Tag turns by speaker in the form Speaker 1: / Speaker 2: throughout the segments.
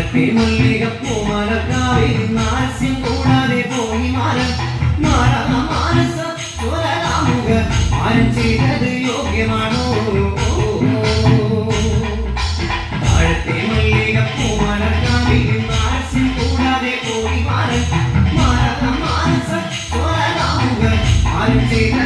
Speaker 1: മലപ്പി മുല്ലിക പൂമലക്കാവിൽ നാസ്യം കൂടാതെ പോയി മാനം. മാറാ മാനസ ചോരാമുക ആരും ചെയ്തത് യോഗ്യമാണോ? താഴത്തെ മല്ലിക പൂമലക്കാവിൽ നാസ്യം കൂടാതെ പോയി മാനം. മാറാ മാനസ ചോരാമുക ആരും ചെയ്ത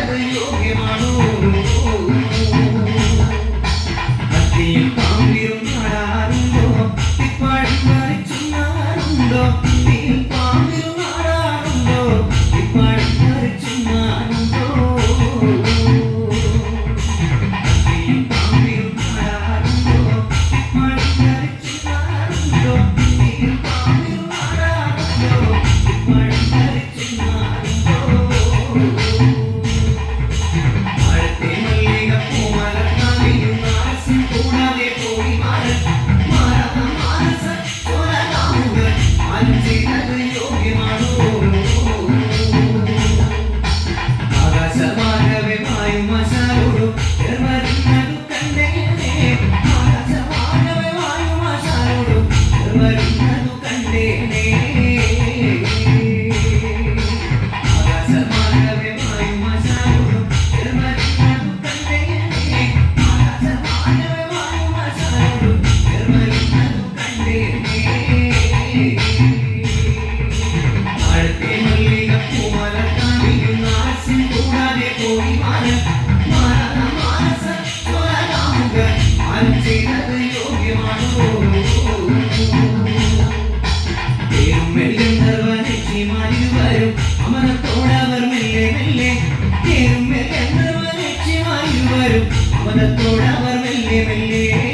Speaker 1: അമരത്തോടവർ മെല്ലെ മെല്ലെ തേരും മെല്ലെ വരും. അമരത്തോടവർ മെല്ലെ മെല്ലെ.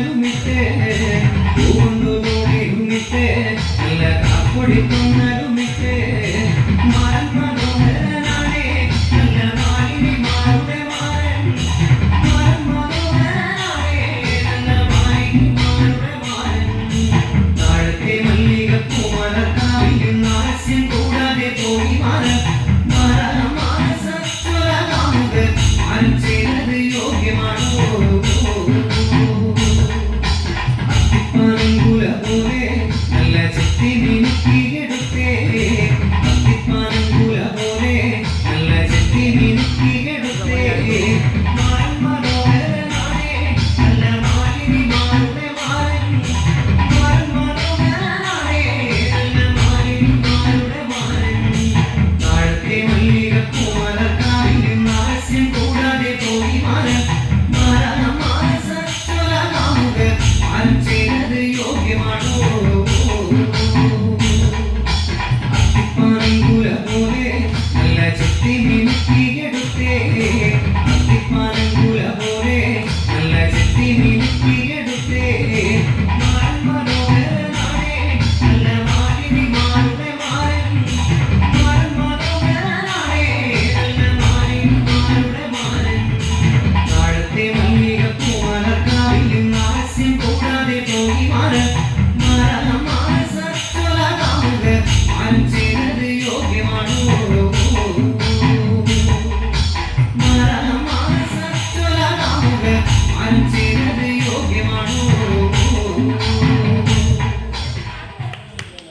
Speaker 1: അനുമിട്ടേ